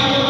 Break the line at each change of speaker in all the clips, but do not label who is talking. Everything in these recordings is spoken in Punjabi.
ਭਾਈ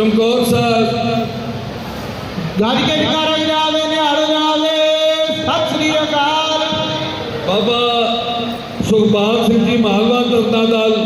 ਚਮਕੌਰ ਸਾਹਿਬ।
ਗੱਜ ਕੇ ਜਕਾਰਾ ਜਾਵੇ ਨਿਹਾਲ ਜਾਵੇ ਸਤਿ ਸ੍ਰੀ ਅਕਾਲ।
ਬਾਬਾ ਸੁਖਪਾਲ ਸਿੰਘ ਜੀ ਮਾਲਵਾ ਤਰਨਾ ਦਲ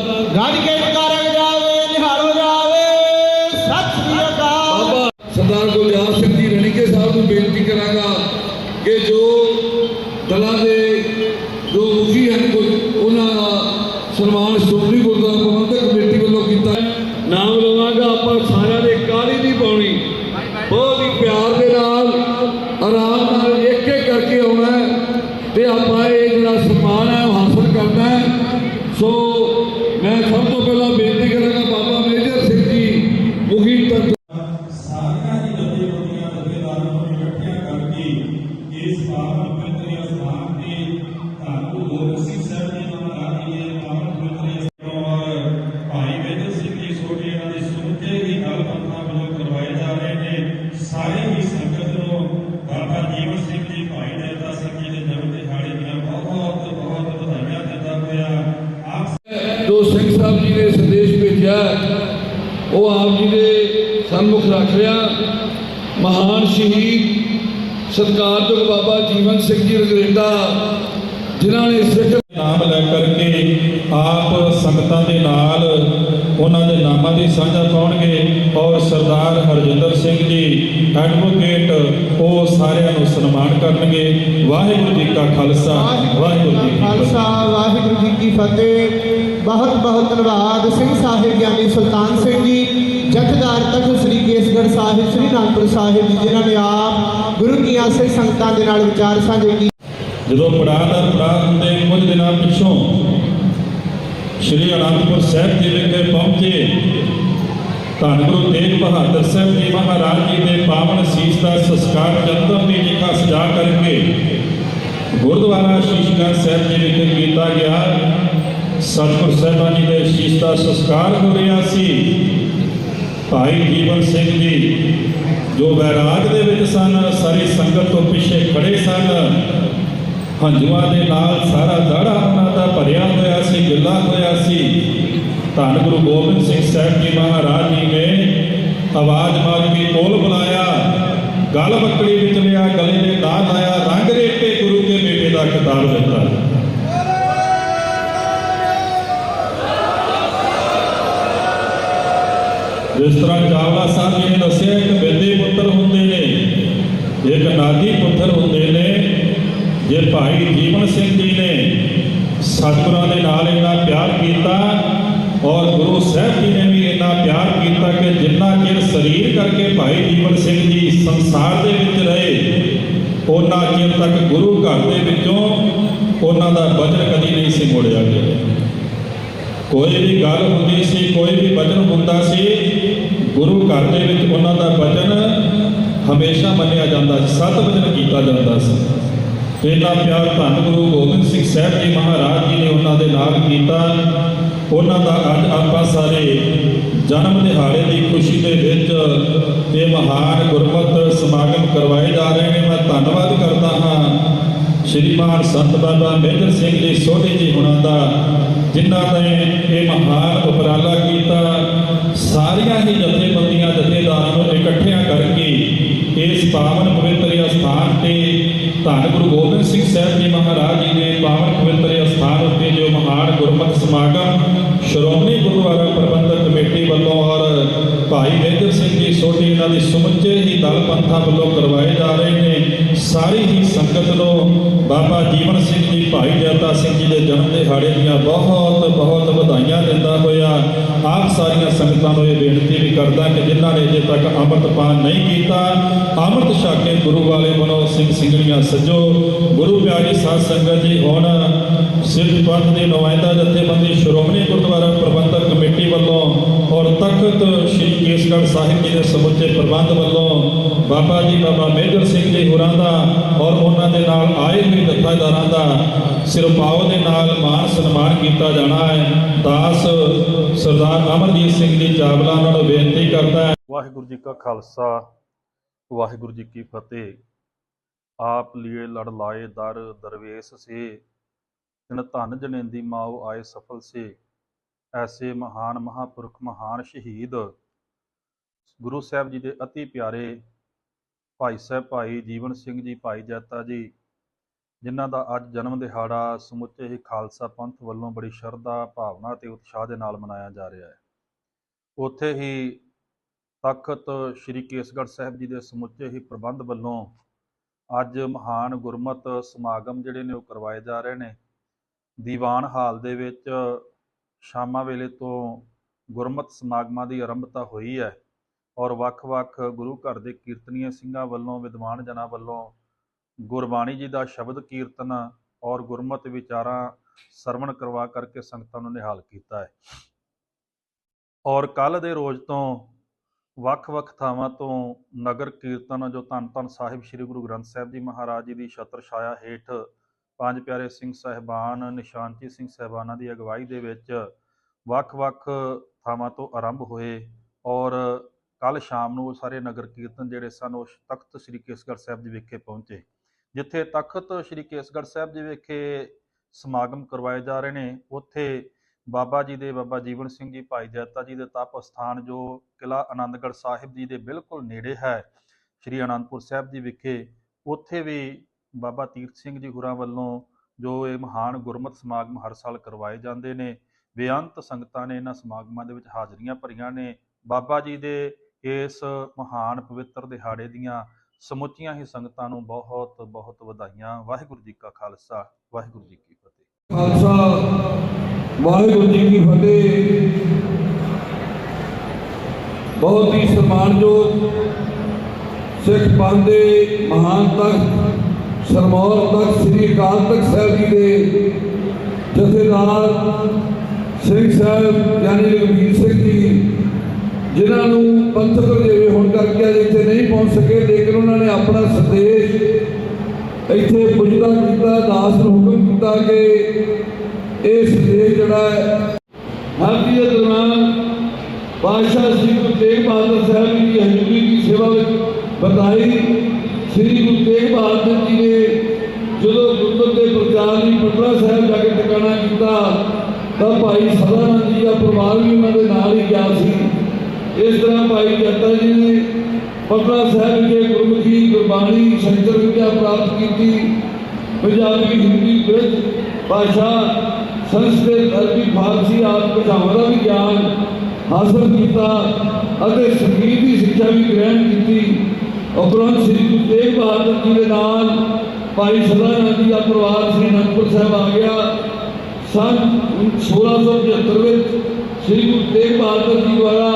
ਸਤਿਕਾਰਯੋਗ ਬਾਬਾ ਜੀਵਨ ਸਿੰਘ ਜੀ ਰਗਰੇਟਾ ਜਿਨ੍ਹਾਂ ਨੇ ਸਿੱਖ
ਨਾਮ ਲੈ ਕਰਕੇ ਆਪ ਸੰਗਤਾਂ ਦੇ ਨਾਲ ਉਹਨਾਂ ਦੇ ਨਾਮਾਂ ਦੀ ਸਾਂਝਾ ਪਾਉਣਗੇ ਔਰ ਸਰਦਾਰ ਹਰਜਿੰਦਰ ਸਿੰਘ ਜੀ ਐਡਵੋਕੇਟ ਉਹ ਸਾਰਿਆਂ ਨੂੰ ਸਨਮਾਨ ਕਰਨਗੇ। ਵਾਹਿਗੁਰੂ ਜੀ ਕਾ ਖਾਲਸਾ ਵਾਹਿਗੁਰੂ ਜੀ ਕੀ
ਖਾਲਸਾ ਵਾਹਿਗੁਰੂ ਜੀ ਕੀ ਫਤਿਹ। ਬਹੁਤ ਬਹੁਤ ਧੰਨਵਾਦ ਸਿੰਘ ਸਾਹਿਬ ਗਿਆਨੀ ਸੁਲਤਾਨ ਸਿੰਘ ਜੀ ਜਥੇਦਾਰ ਤਖਤ ਸ੍ਰੀ ਕੇਸਗੜ੍ਹ ਸਾਹਿਬ, ਸ੍ਰੀ ਨਾਨਕਪੁਰ ਸਾਹਿਬ ਜੀ, ਜਿਨ੍ਹਾਂ ਨੇ ਆਪ ਗੁਰੂ ਕੀਆਂ ਸਿੱਖ ਸੰਗਤਾਂ ਦੇ ਨਾਲ ਵਿਚਾਰ ਸਾਂਝੇ ਕੀਤੇ।
ਜਦੋਂ ਪੜਾਅ ਦਾ ਪੜਾਅ ਹੁੰਦੇ ਕੁਝ ਦਿਨਾਂ ਪਿੱਛੋਂ ਸ਼੍ਰੀ ਅਨੰਦਪੁਰ ਸਾਹਿਬ ਜੀ ਵਿਖੇ ਪਹੁੰਚੇ, ਧੰਨ ਗੁਰੂ ਤੇਗ ਬਹਾਦਰ ਸਾਹਿਬ ਜੀ ਮਹਾਰਾਜ ਜੀ ਦੇ ਪਾਵਨ ਸੀਸ ਦਾ ਸੰਸਕਾਰ ਚੰਦਨ ਦੀ ਲਿਖਾ ਸਜਾ ਕਰਕੇ ਗੁਰਦੁਆਰਾ ਸ਼ੀਸ਼ਗੰਜ ਸਾਹਿਬ ਜੀ ਵਿਖੇ ਕੀਤਾ ਗਿਆ। ਸਤਿਗੁਰ ਸਾਹਿਬਾਨ ਜੀ ਦੇ ਸ਼ੀਸ਼ ਦਾ ਸੰਸਕਾਰ ਹੋ ਰਿਹਾ ਸੀ। ਭਾਈ ਜੀਵਨ ਸਿੰਘ ਜੀ, ਜੋ ਬੈਰਾਗ ਦੇ ਵਿੱਚ ਸਨ, ਸਾਰੀ ਸੰਗਤ ਤੋਂ ਪਿੱਛੇ ਖੜੇ ਸਨ। ਹੰਝੂਆਂ ਦੇ ਨਾਲ ਸਾਰਾ ਦਾੜਾ ਉਹਨਾਂ ਦਾ ਭਰਿਆ ਹੋਇਆ ਸੀ, ਗਿੱਲਾ ਹੋਇਆ ਸੀ। ਧੰਨ ਗੁਰੂ ਗੋਬਿੰਦ ਸਿੰਘ ਸਾਹਿਬ ਜੀ ਮਹਾਰਾਜ ਜੀ ਨੇ ਆਵਾਜ਼ ਮਾਰ ਕੇ ਕੋਲ ਬੁਲਾਇਆ, ਗਲ ਬੱਕੜੀ ਵਿੱਚ ਲਿਆ, ਗਲੇ ਦੇ ਦਾਤ ਆਇਆ, ਰੰਗ ਰੇਤੇ ਗੁਰੂ ਕੇ ਮੇਵੇ ਦਾ ਕਤਾਰ ਦਿੱਤਾ। ਜਿਸ ਤਰ੍ਹਾਂ ਚਾਵਲਾ ਸਾਹਿਬ ਜੀ ਨੇ ਦੱਸਿਆ, ਇੱਕ ਬੇਦੀ ਪੁੱਤਰ ਹੁੰਦੇ ਨੇ, ਇੱਕ ਨਾਦੀ ਪੁੱਤਰ ਹੁੰਦੇ ਨੇ, ਜੇ ਭਾਈ ਜੀਵਨ ਸਿੰਘ ਜੀ ਨੇ ਸਤਿਗੁਰਾਂ ਦੇ ਨਾਲ ਇੰਨਾ ਪਿਆਰ ਕੀਤਾ ਔਰ ਗੁਰੂ ਸਾਹਿਬ ਜੀ ਨੇ ਵੀ ਇੰਨਾ ਪਿਆਰ ਕੀਤਾ ਕਿ ਜਿੰਨਾ ਚਿਰ ਸਰੀਰ ਕਰਕੇ ਭਾਈ ਜੀਵਨ ਸਿੰਘ ਜੀ ਸੰਸਾਰ ਦੇ ਵਿੱਚ ਰਹੇ ਉਹਨਾਂ ਚਿਰ ਤੱਕ ਗੁਰੂ ਘਰ ਦੇ ਵਿੱਚੋਂ ਉਹਨਾਂ ਦਾ ਬਚਨ ਕਦੀ ਨਹੀਂ ਸੀ ਮੋੜਿਆ ਗਿਆ। ਕੋਈ ਵੀ ਗੱਲ ਹੁੰਦੀ ਸੀ, ਕੋਈ ਵੀ ਵਚਨ ਹੁੰਦਾ ਸੀ, ਗੁਰੂ ਘਰ ਦੇ ਵਿੱਚ ਉਹਨਾਂ ਦਾ ਵਚਨ ਹਮੇਸ਼ਾ ਮੰਨਿਆ ਜਾਂਦਾ ਸੀ, ਸਤ ਵਚਨ ਕੀਤਾ ਜਾਂਦਾ ਸੀ। ਇੰਨਾ ਪਿਆਰ ਧੰਨ ਗੁਰੂ ਗੋਬਿੰਦ ਸਿੰਘ ਸਾਹਿਬ ਜੀ ਮਹਾਰਾਜ ਜੀ ਨੇ ਉਹਨਾਂ ਦੇ ਨਾਲ ਕੀਤਾ। ਉਹਨਾਂ ਦਾ ਅੱਜ ਆਪਾਂ ਸਾਰੇ ਜਨਮ ਦਿਹਾੜੇ ਦੀ ਖੁਸ਼ੀ ਦੇ ਵਿੱਚ ਇਹ ਮਹਾਨ ਗੁਰਮਤਿ ਸਮਾਗਮ ਕਰਵਾਏ ਜਾ ਰਹੇ ਨੇ। ਮੈਂ ਧੰਨਵਾਦ ਕਰਦਾ ਹਾਂ ਸ਼੍ਰੀਮਾਨ ਸੰਤ ਬਾਬਾ ਮੇਜਰ ਸਿੰਘ ਜੀ, ਸੋਢੀ ਜੀ ਹੁਣਾਂ ਦਾ ਜਿਨ੍ਹਾਂ ਨੇ ਇਹ ਮਹਾਨ ਉਪਰਾਲਾ ਕੀਤਾ, ਸਾਰੀਆਂ ਹੀ ਜਥੇਬੰਦੀਆਂ, ਜਥੇਦਾਰਾਂ ਨੂੰ ਇਕੱਠਿਆਂ ਕਰਕੇ ਇਸ ਪਾਵਨ ਪਵਿੱਤਰ ਅਸਥਾਨ ਤੇ ਧੰਨ ਗੁਰੂ ਗੋਬਿੰਦ ਸਿੰਘ ਸਾਹਿਬ ਜੀ ਮਹਾਰਾਜ ਜੀ ਦੇ ਪਾਵਨ ਪਵਿੱਤਰ ਅਸਥਾਨ ਉੱਤੇ ਜੋ ਮਹਾਨ ਗੁਰਮਤਿ ਸਮਾਗਮ ਸ਼੍ਰੋਮਣੀ ਗੁਰਦੁਆਰਾ ਪ੍ਰਬੰਧਕ ਕਮੇਟੀ ਵੱਲੋਂ ਔਰ ਭਾਈ ਮੇਜਰ ਸਿੰਘ ਜੀ ਸੋਢੀ ਇਹਨਾਂ ਦੇ ਸਮੁੱਚੇ ਹੀ ਦਲ ਪੰਥਾਂ ਵੱਲੋਂ ਕਰਵਾਏ ਜਾ ਰਹੇ ਨੇ, ਸਾਰੀ ਹੀ ਸੰਗਤ ਨੂੰ ਬਾਬਾ ਜੀਵਨ ਸਿੰਘ ਭਾਈ ਜੈਤਾ ਸਿੰਘ ਜੀ ਦੇ ਜਨਮ ਦਿਹਾੜੇ ਦੀਆਂ ਬਹੁਤ ਬਹੁਤ ਵਧਾਈਆਂ ਦਿੰਦਾ ਹੋਇਆ। ਆਪ ਸਾਰੀਆਂ ਸੰਗਤਾਂ ਨੂੰ ਇਹ ਬੇਨਤੀ ਵੀ ਕਰਦਾ ਕਿ ਜਿਨ੍ਹਾਂ ਨੇ ਅਜੇ ਤੱਕ ਅੰਮ੍ਰਿਤ ਪਾਨ ਨਹੀਂ ਕੀਤਾ, ਅੰਮ੍ਰਿਤ ਛਕ ਕੇ ਗੁਰੂ ਵਾਲੇ ਬਣੋ ਸਿੰਘ ਸਿੰਘਣੀਆਂ ਸਜੋ। ਗੁਰੂ ਪਿਆਰੀ ਸਾਧ ਸੰਗਤ ਜੀ, ਹੁਣ ਸਿੱਧ ਪੰਥ ਦੇ ਨੁਮਾਇੰਦਾ, ਜਥੇਬੰਦੀ ਸ਼੍ਰੋਮਣੀ ਗੁਰਦੁਆਰਾ ਪ੍ਰਬੰਧਕ ਕਮੇਟੀ ਵੱਲੋਂ ਔਰ ਤਖਤ ਸ੍ਰੀ ਕੇਸਗੜ੍ਹ ਸਾਹਿਬ ਜੀ ਦੇ ਸਮੁੱਚੇ ਪ੍ਰਬੰਧ ਵੱਲੋਂ ਬਾਬਾ ਜੀ ਬਾਬਾ ਮੇਜਰ ਸਿੰਘ ਜੀ ਹੋਰਾਂ ਦਾ ਔਰ ਉਹਨਾਂ ਦੇ ਨਾਲ ਆਏ ਹੋਏ ਜਥੇਦਾਰਾਂ ਦਾ ਸਿਰਪਾਓ ਦੇ ਨਾਲ ਮਾਨ ਸਨਮਾਨ ਕੀਤਾ ਜਾਣਾ ਹੈ। ਦਾਸ ਸਰਦਾਰ ਅਮਰਜੀਤ ਸਿੰਘ ਜੀ ਚਾਵਲਾ ਨਾਲ ਬੇਨਤੀ ਕਰਦਾ ਹੈ।
ਵਾਹਿਗੁਰੂ ਜੀ ਕਾ ਖਾਲਸਾ, ਵਾਹਿਗੁਰੂ ਜੀ ਕੀ ਫਤਿਹ। ਆਪ ਲਈ ਲੜ ਲਾਏ, ਦਰ ਦਰਵੇਸ਼ ਸੇ। ਤਿਨ ਧਨ ਜਨੇਂਦੀ ਮਾਉ ਆਏ ਸਫਲ ਸੇ। ਐਸੇ ਮਹਾਨ ਮਹਾਪੁਰਖ, ਮਹਾਨ ਸ਼ਹੀਦ ਗੁਰੂ ਸਾਹਿਬ ਜੀ ਦੇ ਅਤੀ ਪਿਆਰੇ ਭਾਈ ਸਾਹਿਬ, ਭਾਈ ਜੀਵਨ ਸਿੰਘ ਜੀ, ਭਾਈ ਜੈਤਾ ਜੀ, ਜਿਨ੍ਹਾਂ ਦਾ ਅੱਜ ਜਨਮ ਦਿਹਾੜਾ ਸਮੁੱਚੇ ਹੀ ਖਾਲਸਾ ਪੰਥ ਵੱਲੋਂ ਬੜੀ ਸ਼ਰਧਾ, ਭਾਵਨਾ ਤੇ ਉਤਸ਼ਾਹ ਦੇ ਨਾਲ ਮਨਾਇਆ ਜਾ ਰਿਹਾ ਹੈ। ਉੱਥੇ ਹੀ ਤਖਤ ਸ੍ਰੀ ਕੇਸਗੜ੍ਹ ਸਾਹਿਬ ਜੀ ਦੇ ਸਮੁੱਚੇ ਹੀ ਪ੍ਰਬੰਧ ਵੱਲੋਂ ਅੱਜ ਮਹਾਨ ਗੁਰਮਤ ਸਮਾਗਮ ਜਿਹੜੇ ਨੇ ਉਹ ਕਰਵਾਏ ਜਾ ਰਹੇ ਨੇ। ਦੀਵਾਨ ਹਾਲ ਦੇ ਵਿੱਚ ਸ਼ਾਮਾਂ ਵੇਲੇ ਤੋਂ ਗੁਰਮਤ ਸਮਾਗਮਾਂ ਦੀ ਆਰੰਭਤਾ ਹੋਈ ਹੈ ਔਰ ਵੱਖ-ਵੱਖ ਗੁਰੂ ਘਰ ਦੇ ਕੀਰਤਨੀਏ ਸਿੰਘਾਂ ਵੱਲੋਂ, ਵਿਦਵਾਨ ਜਨਾਂ ਵੱਲੋਂ ਗੁਰਬਾਣੀ ਜੀ ਦਾ ਸ਼ਬਦ ਕੀਰਤਨ ਔਰ ਗੁਰਮਤ ਵਿਚਾਰਾਂ ਸਰਵਣ ਕਰਵਾ ਕਰਕੇ ਸੰਗਤਾਂ ਨੂੰ ਨਿਹਾਲ ਕੀਤਾ ਹੈ। ਔਰ ਕੱਲ ਦੇ ਰੋਜ਼ ਤੋਂ ਵੱਖ-ਵੱਖ ਥਾਵਾਂ ਤੋਂ ਨਗਰ ਕੀਰਤਨ ਜੋ ਧੰਨ ਧੰਨ ਸਾਹਿਬ ਸ੍ਰੀ ਗੁਰੂ ਗ੍ਰੰਥ ਸਾਹਿਬ ਜੀ ਮਹਾਰਾਜ ਜੀ ਦੀ ਛਤਰ ਛਾਇਆ ਹੇਠ ਪੰਜ ਪਿਆਰੇ ਸਿੰਘ ਸਾਹਿਬਾਨ ਨਿਸ਼ਾਨਚੀ ਸਿੰਘ ਸਾਹਿਬਾਨਾਂ ਦੀ ਅਗਵਾਈ ਦੇ ਵਿੱਚ ਵੱਖ-ਵੱਖ ਥਾਵਾਂ ਤੋਂ ਆਰੰਭ ਹੋਏ ਔਰ ਕੱਲ ਸ਼ਾਮ ਨੂੰ ਉਹ ਸਾਰੇ ਨਗਰ ਕੀਰਤਨ ਜਿਹੜੇ ਸਨ, ਉਹ ਤਖਤ ਸ੍ਰੀ ਕੇਸਗੜ੍ਹ ਸਾਹਿਬ ਜੀ ਵਿਖੇ ਪਹੁੰਚੇ, ਜਿੱਥੇ ਤਖਤ ਸ੍ਰੀ ਕੇਸਗੜ੍ਹ ਸਾਹਿਬ ਜੀ ਵਿਖੇ ਸਮਾਗਮ ਕਰਵਾਏ ਜਾ ਰਹੇ ਨੇ। ਉੱਥੇ ਬਾਬਾ ਜੀ ਦੇ, ਬਾਬਾ ਜੀਵਨ ਸਿੰਘ ਜੀ, ਭਾਈ ਜੈਤਾ ਜੀ ਦੇ ਤਪ ਸਥਾਨ ਜੋ ਕਿਲਾ ਆਨੰਦਗੜ੍ਹ ਸਾਹਿਬ ਜੀ ਦੇ ਬਿਲਕੁਲ ਨੇੜੇ ਹੈ, ਸ੍ਰੀ ਆਨੰਦਪੁਰ ਸਾਹਿਬ ਜੀ ਵਿਖੇ, ਉੱਥੇ ਵੀ ਬਾਬਾ ਤੀਰਥ ਸਿੰਘ ਜੀ ਹੁਰਾਂ ਵੱਲੋਂ ਜੋ ਇਹ ਮਹਾਨ ਗੁਰਮਤਿ ਸਮਾਗਮ ਹਰ ਸਾਲ ਕਰਵਾਏ ਜਾਂਦੇ ਨੇ, ਬੇਅੰਤ ਸੰਗਤਾਂ ਨੇ ਇਹਨਾਂ ਸਮਾਗਮਾਂ ਦੇ ਵਿੱਚ ਹਾਜ਼ਰੀਆਂ ਭਰੀਆਂ ਨੇ। ਬਾਬਾ ਜੀ ਦੇ ਇਸ ਮਹਾਨ ਪਵਿੱਤਰ ਦਿਹਾੜੇ ਦੀਆਂ ਸਮੁੱਚੀਆਂ ਹੀ ਸੰਗਤਾਂ ਨੂੰ ਬਹੁਤ ਬਹੁਤ ਵਧਾਈਆਂ। ਵਾਹਿਗੁਰੂ ਜੀ ਕਾ ਖਾਲਸਾ, ਵਾਹਿਗੁਰੂ ਜੀ ਕੀ ਫਤਿਹ।
ਖਾਲਸਾ, ਵਾਹਿਗੁਰੂ ਜੀ ਕੀ ਫਤਿਹ। ਬਹੁਤ ਹੀ ਸਨਮਾਨਯੋਗ ਸਿੱਖ ਪੰਥ ਦੇ ਮਹਾਨ ਤਖਤ ਸਰਮੌਰ ਤਖਤ ਸ੍ਰੀ ਅਕਾਲ ਤਖਤ ਸਾਹਿਬ ਜੀ ਦੇ ਜਥੇਦਾਰ ਸਿੰਘ ਸਾਹਿਬ ਯਾਨੀ ਰਘਵੀਰ ਸਿੰਘ ਜੀ, ਜਿਨ੍ਹਾਂ ਨੂੰ ਪੰਥਕ ਰਜੇਵੇ ਹੋਣ ਕਰਕੇ ਅੱਜ ਇੱਥੇ ਨਹੀਂ ਪਹੁੰਚ ਸਕੇ, ਲੇਕਿਨ ਉਹਨਾਂ ਨੇ ਆਪਣਾ ਸੰਦੇਸ਼ ਇੱਥੇ ਪੁੱਜਦਾ ਕੀਤਾ, ਦਾਸ ਨੂੰ ਹੁਕਮ ਕੀਤਾ ਕਿ ਇਹ ਸੰਦੇਸ਼ ਜਿਹੜਾ ਹੈ ਹਾਜ਼ਰੀ ਦੇ ਦੌਰਾਨ ਬਾਦਸ਼ਾਹ ਸ੍ਰੀ ਗੁਰੂ ਤੇਗ ਬਹਾਦਰ ਸਾਹਿਬ ਜੀ ਦੀ ਹਜ਼ੂਰੀ ਦੀ ਸੇਵਾ ਵਿੱਚ ਬਤਾਈ। ਸ੍ਰੀ ਗੁਰੂ ਤੇਗ ਬਹਾਦਰ ਜੀ ਨੇ ਜਦੋਂ ਗੁਰਮਤਿ ਦੇ ਪ੍ਰਚਾਰ ਲਈ ਪਟਨਾ ਸਾਹਿਬ ਜਾ ਕੇ ਟਿਕਾਣਾ ਕੀਤਾ, ਤਾਂ ਭਾਈ ਸਦਾਨੰਦ ਜੀ ਦਾ ਪਰਿਵਾਰ ਵੀ ਉਹਨਾਂ ਦੇ ਨਾਲ ਹੀ ਗਿਆ ਸੀ। ਇਸ ਤਰ੍ਹਾਂ ਭਾਈ ਜੱਟਾ ਜੀ ਨੇ ਪਟਨਾ ਸਾਹਿਬ ਦੇ ਗੁਰਮੁਖੀ, ਗੁਰਬਾਣੀ, ਸ਼ੰਕਰ ਵਿਦਿਆ ਪ੍ਰਾਪਤ ਕੀਤੀ। ਪੰਜਾਬੀ ਹਿੰਦੀ ਵਿੱਚ ਭਾਸ਼ਾ, ਸੰਸਕ੍ਰਿਤ, ਅਰਬੀ, ਫਾਰਸੀ ਆਦਿ ਭਾਸ਼ਾਵਾਂ ਦਾ ਵੀ ਗਿਆਨ ਹਾਸਲ ਕੀਤਾ ਅਤੇ ਸੰਗੀਤ ਦੀ ਸਿੱਖਿਆ ਵੀ ਗ੍ਰਹਿਣ ਕੀਤੀ। ਉਪਰੰਤ ਸ੍ਰੀ ਗੁਰੂ ਤੇਗ ਬਹਾਦਰ ਜੀ ਦੇ ਨਾਲ ਭਾਈ ਸਦਾਨੰਦ ਜੀ ਦਾ ਪਰਿਵਾਰ ਸ੍ਰੀ ਅਨੰਦਪੁਰ ਸਾਹਿਬ ਆ ਗਿਆ। ਸੰਨ 1675 ਵਿੱਚ ਸ੍ਰੀ ਗੁਰੂ ਤੇਗ ਬਹਾਦਰ ਜੀ ਦੁਆਰਾ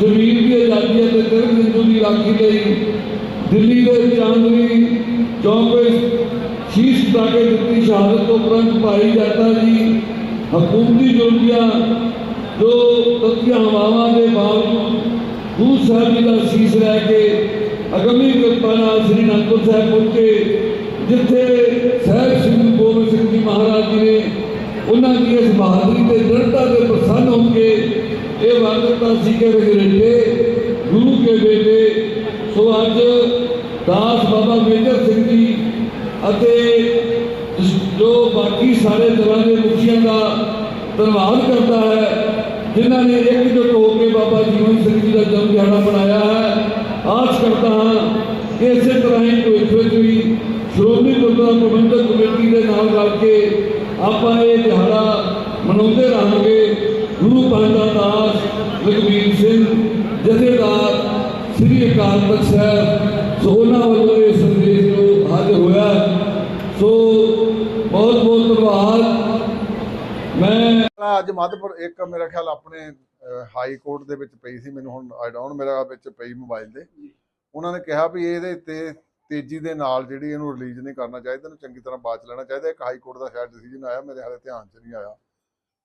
ਜ਼ਮੀਨ ਦੀ ਆਜ਼ਾਦੀ ਅਤੇ ਤਿਰਕ ਹਿੰਦੂ ਦੀ ਰਾਖੀ ਲਈ ਦਿੱਲੀ ਦੇ ਚਾਂਦਨੀ ਚੌਕ ਵਿੱਚ ਸ਼ੀਸ਼ ਝੁਕਾ ਦਿੱਤੀ ਸ਼ਹਾਦਤ ਤੋਂ ਉਪਰੰਤ ਭਾਈ ਜਾਤਾ ਜੀ। ਹਕੂਮਤੀ ਜੁਲਮੀਆਂ ਜੋ ਤੱਕੀਆਂ ਹਵਾਵਾਂ ਦੇ ਬਾਵਜੂਦ ਗੁਰੂ ਸਾਹਿਬ ਜੀ ਦਾ ਸੀਸ ਲੈ ਕੇ ਅਗਮੀ ਕਿਰਪਾ ਨਾਲ ਸ੍ਰੀ ਅਨੰਦਪੁਰ ਸਾਹਿਬ ਪਹੁੰਚੇ, ਜਿੱਥੇ ਸਾਹਿਬ ਸ਼੍ਰੀ ਗੁਰੂ ਗੋਬਿੰਦ ਸਿੰਘ ਜੀ ਮਹਾਰਾਜ ਜੀ ਨੇ ਉਹਨਾਂ ਦੀ ਇਸ ਬਹਾਦਰੀ ਤੇ ਦ੍ਰਿੜਤਾ ਦੇ ਪ੍ਰਸੰਨ ਹੋ ਕੇ ਇਹ ਵਾਰਤਾ ਸੀ ਕਿ ਰਗਰੇਟੇ, ਗੁਰੂ ਕੇ ਬੇਟੇ, ਸੋ ਅੱਜ ਦਾਸ ਬਾਬਾ ਮੇਜਰ ਸਿੰਘ ਜੀ ਅਤੇ ਜੋ ਬਾਕੀ ਸਾਰੇ ਦਲਾਂ ਦੇ ਮੁਖੀਆਂ ਦਾ ਧੰਨਵਾਦ ਕਰਦਾ ਹੈ, ਜਿਨ੍ਹਾਂ ਨੇ ਇਕਜੁੱਟ ਹੋ ਕੇ ਬਾਬਾ ਜੀਵਨ ਸਿੰਘ ਜੀ ਦਾ ਜਨਮ ਦਿਹਾੜਾ ਮਨਾਇਆ ਹੈ। ਆਸ ਕਰਦਾ ਹਾਂ ਕਿ ਇਸੇ ਤਰ੍ਹਾਂ ਹੀ ਭਵਿੱਖ ਵਿੱਚ ਵੀ ਸ਼੍ਰੋਮਣੀ ਗੁਰਦੁਆਰਾ ਪ੍ਰਬੰਧਕ ਕਮੇਟੀ ਦੇ ਨਾਲ ਰਲ ਕੇ ਆਪਾਂ ਇਹ ਦਿਹਾੜਾ ਮਨਾਉਂਦੇ ਰਹਾਂਗੇ। ਗੁਰੂ ਪਾਂਡਾ ਦਾਸ ਲਖਵੀਰ ਸਿੰਘ, ਜਥੇਦਾਰ ਸ੍ਰੀ ਅਕਾਲ ਤਖਤ ਸਾਹਿਬ, ਸੋ ਵੱਲੋਂ ਇਹ ਸੰਦੇਸ਼ ਜੋ ਹਾਜ਼ਰ ਹੋਇਆ। ਸੋ ਬਹੁਤ ਬਹੁਤ ਧੰਨਵਾਦ। ਮੈਂ
ਪਹਿਲਾਂ ਅੱਜ ਮੱਧਪੁਰ ਇੱਕ ਮੇਰਾ ਖਿਆਲ ਆਪਣੇ ਹਾਈ ਕੋਰਟ ਦੇ ਵਿੱਚ ਪਈ ਸੀ ਮੈਨੂੰ ਹੁਣ ਆਈ ਡੋਂਟ ਮੇਰਾ ਵਿੱਚ ਪਈ ਮੋਬਾਈਲ ਦੇ ਉਹਨਾਂ ਨੇ ਕਿਹਾ ਵੀ ਇਹਦੇ ਤੇ ਤੇਜ਼ੀ ਦੇ ਨਾਲ ਜਿਹੜੀ ਇਹਨੂੰ ਰਿਲੀਜ਼ ਨਹੀਂ ਕਰਨਾ ਚਾਹੀਦਾ ਇਹਨੂੰ ਚੰਗੀ ਤਰ੍ਹਾਂ ਬਾਅਦ ਚ ਲੈਣਾ ਚਾਹੀਦਾ। ਇੱਕ ਹਾਈ ਕੋਰਟ ਦਾ ਸ਼ਾਇਦ ਡਿਸੀਜਨ ਆਇਆ ਮੇਰੇ ਹਾਲੇ ਧਿਆਨ ਚ ਨਹੀਂ ਆਇਆ।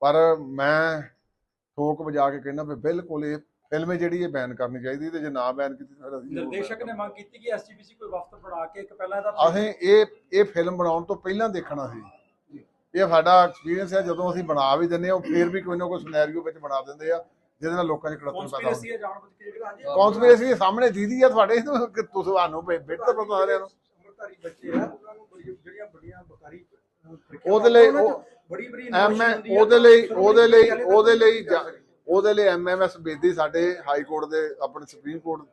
ਪਰ ਮੈਂ ਠੋਕ ਵਜਾ ਕੇ ਕਹਿੰਦਾ ਵੀ ਬਿਲਕੁਲ ਇਹ ਫਿਲਮ ਜਿਹੜੀ ਇਹ ਬੈਨ ਕਰਨੀ ਚਾਹੀਦੀ ਤੇ ਜੇ ਨਾ ਬੈਨ ਕੀਤੀ ਫਿਰ ਅਸੀਂ
ਨਿਰਦੇਸ਼ਕ ਨੇ ਮੰਗ ਕੀਤੀ ਕਿ ਐਸਜੀਪੀਸੀ ਕੋਈ ਵਫਦ ਬਣਾ ਕੇ ਇੱਕ ਪਹਿਲਾਂ ਇਹਦਾ
ਅਸੀਂ ਇਹ ਇਹ ਫਿਲਮ ਬਣਾਉਣ ਤੋਂ ਪਹਿਲਾਂ ਦੇਖਣਾ ਸੀ। ਇਹ ਸਾਡਾ ਐਕਸਪੀਰੀਅੰਸ ਹੈ ਜਦੋਂ ਅਸੀਂ ਬਣਾ ਵੀ ਦਿੰਦੇ ਹਾਂ ਉਹ ਫੇਰ ਵੀ ਕੋਈ ਨਾ ਕੋਈ ਸਿਨੈਰੀਓ ਵਿੱਚ ਬਣਾ ਦਿੰਦੇ ਆ ਜਿਹਦੇ ਨਾਲ ਲੋਕਾਂ 'ਚ ਕੜਤਨ ਪੈਦਾ ਹੁੰਦੀ
ਹੈ ਜਾਣ ਬੁੱਝ ਕੇ ਜਿਹੜਾ ਹਾਂਜੀ।
ਕੌਨਸਪੀਰੇਸੀ ਸਾਹਮਣੇ ਦੀਦੀ ਆ ਤੁਹਾਡੇ ਕਿ ਤੁਸੀਂ ਤੁਹਾਨੂੰ ਬਿ- ਬਿਹਤਰ ਪਤਾ ਸਾਰਿਆਂ ਨੂੰ
ਅੰਮ੍ਰਿਤਧਾਰੀ ਬੱਚੇ ਆ ਉਹਨਾਂ ਨੂੰ ਬੜੀ- ਜਿਹੜੀਆਂ ਵੱਡੀਆਂ ਬਕਾਰੀ
ਉਹਦੇ ਲਈ ਉਹ-
ਬੜੀ ਬੜੀ
ਐਮ
ਆ।
ਉਹਦੇ ਲਈ ਉਹਦੇ ਲਈ ਉਹਦੇ ਲਈ ਜਾ- ਉਹਦੇ ਲਈ ਐਮਐਮਐਸ ਬੇਦੀ ਸਾਡੇ ਹਾਈ ਕੋਰਟ ਦੇ ਆਪਣੇ ਸੁਪਰੀਮ ਕੋਰਟ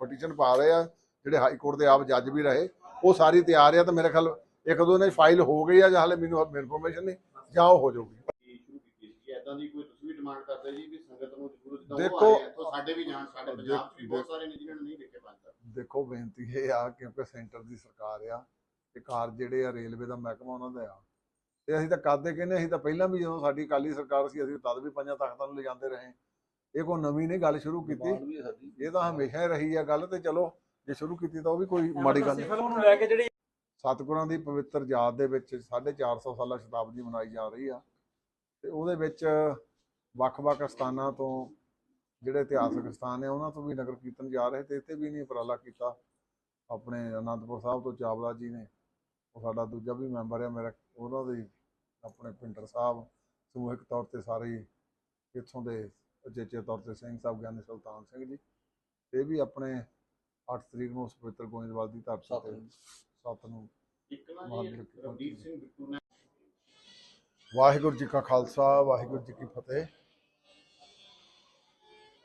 ਪਟੀਸ਼ਨ ਪਾ ਰਹੇ ਆ ਜਿਹੜੇ ਹਾਈ ਕੋਰਟ ਦੇ ਆਪ ਜੱਜ ਵੀ ਰਹੇ ਉਹ ਸਾਰੀ ਤਿਆਰ ਆ ਤਾਂ ਮੇਰੇ ਖਿਆਲ ਇੱਕ ਦੋ ਨੇ ਫਾਈਲ ਹੋ ਗਈ ਆ ਜਾਂ ਹਾਲੇ ਮੈਨੂੰ ਇਨਫੋਰਮੇਸ਼ਨ ਨਹੀਂ ਜਾਂ ਉਹ ਹੋ ਜਾਊਗੀ।
ਸ਼ੁਰੂ ਕੀਤੀ ਸੀ ਐਦਾਂ ਦੀ ਕੋਈ ਤੁਸੀਂ ਵੀ ਡਿਮਾਂਡ ਕਰਦੇ ਜੀ ਵੀ ਸੰਗਤ ਨੂੰ ਜ਼ਰੂਰ ਜਿੱਦਾਂ
ਦੇਖੋ,
ਉਹ ਆਏ ਆ, ਤਾਂ ਸਾਡੇ ਵੀ ਜਾਣ ਸਾਡੇ ਪੰਜਾਬ 'ਚ ਵੀ ਬਹੁਤ
ਦੇਖ-
ਸਾਰੇ ਨੇ ਜਿਨ੍ਹਾਂ ਨੇ ਨਹੀਂ ਦੇਖੇ ਪੰਜ ਸਾਹਿਬ
ਦੇਖੋ ਬੇਨਤੀ ਇਹ ਆ ਕਿਉਂਕਿ ਸੈਂਟਰ ਦੀ ਸਰਕਾਰ ਆ ਤੇ ਕਾਰ ਜਿਹੜੇ ਆ ਰੇਲਵੇ ਦਾ ਮਹਿਕਮਾ ਉਹਨਾਂ ਦਾ ਆ। ਤੇ ਅਸੀਂ ਤਾਂ ਕਰਦੇ ਕਹਿੰਦੇ ਅਸੀਂ ਤਾਂ ਪਹਿਲਾਂ ਵੀ ਜਦੋਂ ਸਾਡੀ ਅਕਾਲੀ ਸਰਕਾਰ ਸੀ ਅਸੀਂ ਤਦ ਵੀ ਪੰਜਾਂ ਤਖਤਾਂ ਨੂੰ ਲਿਜਾਂਦੇ ਰਹੇ। ਇਹ ਕੋਈ ਨਵੀਂ ਨਹੀਂ ਗੱਲ ਸ਼ੁਰੂ ਕੀਤੀ। ਇਹ ਤਾਂ ਹਮੇਸ਼ਾ ਹੀ ਰਹੀ ਆ ਗੱਲ ਤੇ ਚਲੋ ਜੇ ਸ਼ੁਰੂ ਕੀਤੀ ਤਾਂ ਉਹ ਵੀ ਕੋਈ ਮਾੜੀ ਗੱਲ ਨਹੀਂ। ਸਤਿਗੁਰਾਂ ਦੀ ਪਵਿੱਤਰ ਯਾਦ ਦੇ ਵਿੱਚ 450 ਸਾਲਾ ਸ਼ਤਾਬਦੀ ਮਨਾਈ ਜਾ ਰਹੀ ਆ। ਤੇ ਉਹਦੇ ਵਿੱਚ ਵੱਖ-ਵੱਖ ਸਥਾਨਾਂ ਤੋਂ ਜਿਹੜੇ ਇਤਿਹਾਸਕ ਸਥਾਨ ਨੇ, ਉਹਨਾਂ ਤੋਂ ਵੀ ਨਗਰ ਕੀਰਤਨ ਜਾ ਰਹੇ ਤੇ ਇੱਥੇ ਵੀ ਨਹੀਂ ਉਪਰਾਲਾ ਕੀਤਾ। ਆਪਣੇ ਅਨੰਦਪੁਰ ਸਾਹਿਬ ਤੋਂ ਚਾਵਲਾ ਜੀ ਨੇ, ਉਹ ਸਾਡਾ ਦੂਜਾ ਵੀ ਮੈਂਬਰ ਆ, ਮੇਰਾ, ਉਹਨਾਂ ਦੇ ਆਪਣੇ ਪਿੰਡਰ ਸਾਹਿਬ, ਸਮੂਹਿਕ ਤੌਰ ਤੇ ਸਾਰੇ ਇੱਥੋਂ ਦੇ ਉਚੇਚੇ ਤੌਰ ਤੇ ਸਿੰਘ ਸਾਹਿਬ, ਗਿਆਨੀ ਸੁਲਤਾਨ ਸਿੰਘ ਜੀ। ਤੇ ਇਹ ਵੀ ਆਪਣੇ 8 ਤਰੀਕ ਨੂੰ ਉਸ ਪਵਿੱਤਰ ਗੋਇੰਦਵਾਲ ਦੀ ਧਰਤੀ ਤੇ ਸੱਤ ਨੂੰ
ਇੱਕ ਨਾ
ਮਾਨ
ਜੀ
ਲਿਖੀ
ਰਵਦੀਪ ਸਿੰਘ ਬਿੱਟੂ ਨੇ
ਵਾਹਿਗੁਰੂ ਜੀ ਕਾ ਖਾਲਸਾ ਵਾਹਿਗੁਰੂ ਜੀ ਕੀ ਫਤਿਹ।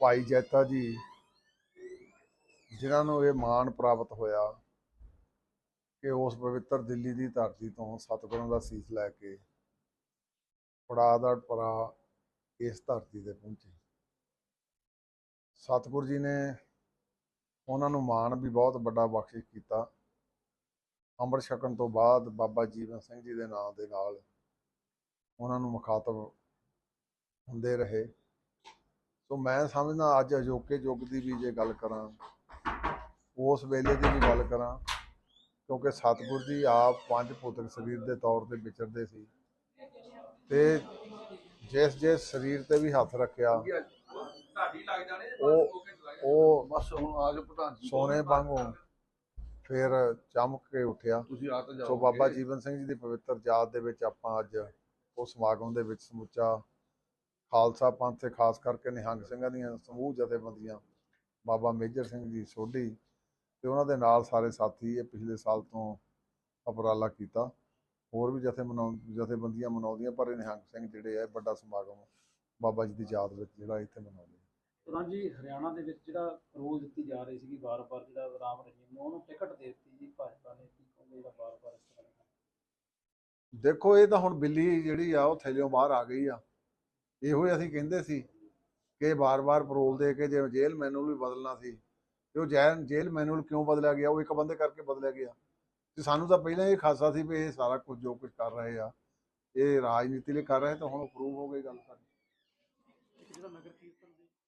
ਭਾਈ ਜੈਤਾ ਜੀ ਜਿਨ੍ਹਾਂ ਨੂੰ ਇਹ ਮਾਣ ਪ੍ਰਾਪਤ ਹੋਇਆ ਕਿ ਉਸ ਪਵਿੱਤਰ ਦਿੱਲੀ ਦੀ ਧਰਤੀ ਤੋਂ ਸਤਿਗੁਰਾਂ ਦਾ ਸੀਸ ਲੈ ਕੇ ਪੜਾ ਦਾ ਪਰਾ ਇਸ ਧਰਤੀ ਤੇ ਪਹੁੰਚੇ। ਸਤਿਗੁਰ ਜੀ ਨੇ ਉਹਨਾਂ ਨੂੰ ਮਾਣ ਵੀ ਬਹੁਤ ਵੱਡਾ ਬਖਸ਼ਿਸ਼ ਕੀਤਾ। ਅੰਮ੍ਰਿਤ ਛਕਣ ਤੋਂ ਬਾਅਦ ਬਾਬਾ ਜੀਵਨ ਸਿੰਘ ਜੀ ਦੇ ਨਾਂ ਦੇ ਨਾਲ ਉਹਨਾਂ ਨੂੰ ਮੁਖਾਤਬ ਹੁੰਦੇ ਰਹੇ। ਸੋ ਮੈਂ ਸਮਝਦਾ ਅੱਜ ਅਜੋਕੇ ਯੁੱਗ ਦੀ ਵੀ ਜੇ ਗੱਲ ਕਰਾਂ ਉਸ ਵੇਲੇ ਦੀ ਵੀ ਗੱਲ ਕਰਾਂ ਕਿਉਂਕਿ ਸਤਿਗੁਰ ਜੀ ਆਪ ਪੰਜ ਭੌਤਿਕ ਸਰੀਰ ਦੇ ਤੌਰ ਤੇ ਵਿਚਰਦੇ ਸੀ ਤੇ ਜਿਸ ਜਿਸ ਸਰੀਰ ਤੇ ਵੀ ਹੱਥ ਰੱਖਿਆ ਉਹ ਉਹ
ਬਸ ਹੁਣ ਆ ਜਾਓ ਪ੍ਰਧਾਨ ਜੀ।
ਸੋਨੇ ਵਾਂਗੂ ਫਿਰ ਚਮਕ ਕੇ ਉੱਠਿਆ।
ਤੁਸੀਂ ਆ ਤਾਂ ਜਾਓ।
ਸੋ ਬਾਬਾ ਜੀਵਨ ਸਿੰਘ ਜੀ ਦੀ ਪਵਿੱਤਰ ਯਾਦ ਦੇ ਵਿੱਚ ਆਪਾਂ ਅੱਜ ਉਸ ਸਮਾਗਮ ਦੇ ਵਿੱਚ ਸਮੁੱਚਾ ਖਾਲਸਾ ਪੰਥ ਤੇ ਖਾਸ ਕਰਕੇ ਨਿਹੰਗ ਸਿੰਘਾਂ ਦੀਆਂ ਸਮੂਹ ਜਥੇਬੰਦੀਆਂ ਬਾਬਾ ਮੇਜਰ ਸਿੰਘ ਜੀ ਸੋਢੀ ਤੇ ਉਹਨਾਂ ਦੇ ਨਾਲ ਸਾਰੇ ਸਾਥੀ ਇਹ ਪਿਛਲੇ ਸਾਲ ਤੋਂ ਉਪਰਾਲਾ ਕੀਤਾ। ਹੋਰ ਵੀ ਜਥੇ ਮਨਾਉ ਜਥੇਬੰਦੀਆਂ ਮਨਾਉਂਦੀਆਂ ਪਰ ਇਹ ਨਿਹੰਗ ਸਿੰਘ ਜਿਹੜੇ ਆ ਵੱਡਾ ਸਮਾਗਮ ਬਾਬਾ ਜੀ ਦੀ ਯਾਦ ਵਿੱਚ ਜਿਹੜਾ ਇੱਥੇ ਮਨਾਉਂਦੇ।
ਪ੍ਰਧਾਨ ਜੀ ਹਰਿਆਣਾ ਦੇ ਵਿੱਚ ਜਿਹੜਾ ਰੋਲ ਦਿੱਤੀ ਜਾ ਰਹੀ ਸੀਗੀ ਵਾਰ-ਵਾਰ ਜਿਹੜਾ ਰਾਮ ਰਹੀਮ ਨੂੰ ਉਹਨੂੰ ਟਿਕਟ ਦੇ ਦਿੱਤੀ ਜੀ ਭਾਜਪਾ ਨੇ ਕੀ ਕਹੋਗੇ ਜਿਹੜਾ ਵਾਰ-ਵਾਰ ਇਸ ਤਰ੍ਹਾਂ ਦਾ?
ਦੇਖੋ ਇਹ ਤਾਂ ਹੁਣ ਬਿੱਲੀ ਜਿਹੜੀ ਆ ਉਹ ਥੈਲਿਓਂ ਬਾਹਰ ਆ ਗਈ ਆ। ਇਹੋ ਹੀ ਅਸੀਂ ਕਹਿੰਦੇ ਸੀ ਕਿ ਬਾਰ-ਬਾਰ ਪਰੋਲ ਦੇ ਕੇ ਜੇ ਜੇਲ੍ਹ ਮੈਨੂੰ ਵੀ ਬਦਲਣਾ ਸੀ ਤੇ ਉਹ ਜੈਲ ਜੇਲ੍ਹ ਮੈਨੂਅਲ ਕਿਉਂ ਬਦਲਿਆ ਗਿਆ? ਉਹ ਇੱਕ ਬੰਦੇ ਕਰਕੇ ਬਦਲਿਆ ਗਿਆ। ਤੇ ਸਾਨੂੰ ਤਾਂ ਪਹਿਲਾਂ ਇਹ ਖਾਸਾ ਸੀ ਵੀ ਇਹ ਸਾਰਾ ਕੁਝ ਜੋ ਕੁਝ ਕਰ ਰਹੇ ਆ ਇਹ ਰਾਜਨੀਤੀ ਲਈ ਕਰ ਰਹੇ ਤਾਂ ਹੁਣ ਅਪਰੂਵ ਹੋ ਗਈ ਗੱਲ ਸਾਡੀ।
ਜਿਹੜਾ ਨਗਰ